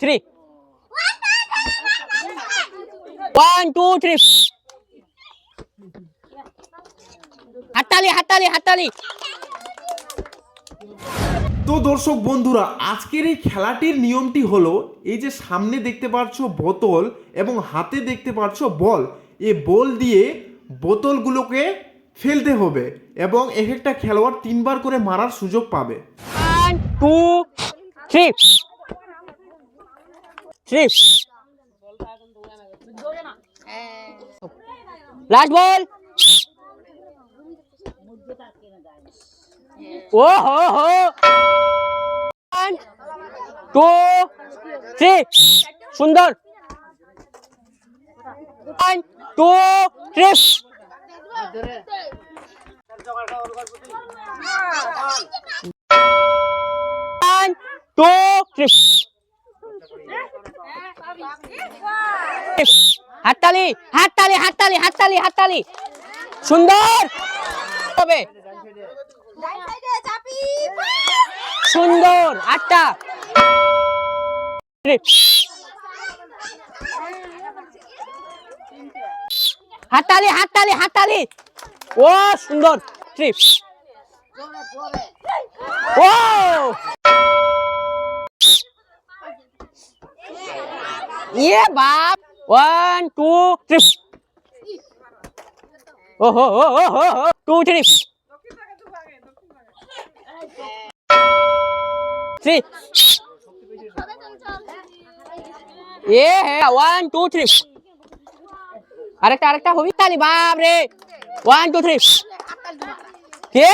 Three one two three হাততালি হাততালি হাততালি। তো দর্শক বন্ধুরা আজকের এই খেলাটির নিয়মটি হলো এই যে সামনে দেখতে পাচ্ছ বোতল এবং হাতে দেখতে পাচ্ছ বল এ বল দিয়ে বোতলগুলোকে ফেলতে হবে এবং এক একটা খেলোয়াড় তিনবার করে মারার সুযোগ পাবে। Two three three last ball ও হো হো ওয়ান টু থ্রি সুন্দর one two three one two হাততালি হাততালি হাততালি হাততালি হাততালি। সুন্দর। হবে। সুন্দর। আটটা। হাততালি হাততালি হাততালি। ও, সুন্দর। ট্রিপস ও ये बाप। वन टू थ्री ओहो टू थ्री थ्री ये है। वन टू थ्री अरे अरे हो भी ताली? बाप रे। वन टू थ्री के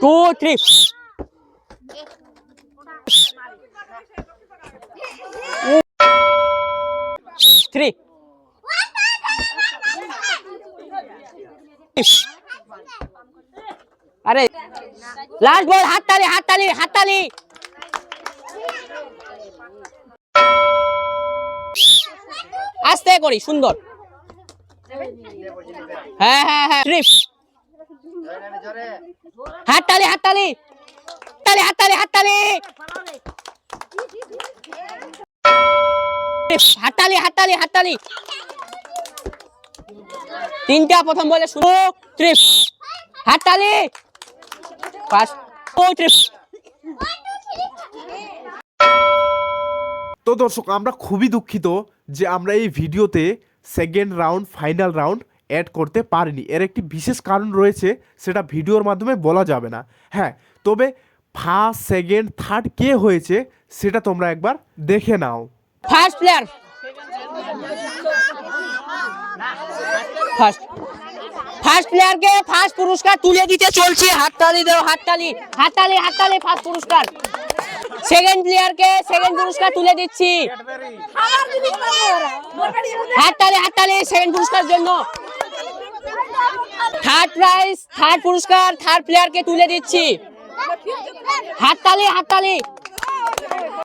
टू थ्री থ্রি আরে লাস্ট বল হাততালি হাততালি হাততালি আস্তে করি সুন্দর। হ্যাঁ হ্যাঁ হ্যাঁ ট্রিপ হাততালি হাততালি হাততালি হাততালি হাততালি হাততালি হাততালি হাততালি তিনটা, প্রথম বলে শুরু। ট্রিপ হাততালি পাঁচ। ও তো দর্শক, আমরা খুবই দুঃখিত যে আমরা এই ভিডিওতে second round final round add করতে পারিনি। এর একটি বিশেষ কারণ রয়েছে, সেটা ভিডিওর মাধ্যমে বলা যাবে না। হ্যাঁ তবে ফার্স্ট, সেকেন্ড, থার্ড কে হয়েছে সেটা তোমরা একবার দেখে নাও। First player. ফার্স্ট। ফার্স্ট প্লেয়ারকে ফার্স্ট পুরস্কার তুলে দিতে চলছে হাততালি দাও, হাততালি হাততালি হাততালি, ফার্স্ট পুরস্কার। সেকেন্ড প্লেয়ারকে সেকেন্ড পুরস্কার তুলে দিচ্ছি। হাততালি হাততালি, সেকেন্ড পুরস্কার জন্য। থার্ড প্রাইজ, থার্ড পুরস্কার, থার্ড প্লেয়ারকে তুলে দিচ্ছি। हाथ ताली हाथ ताली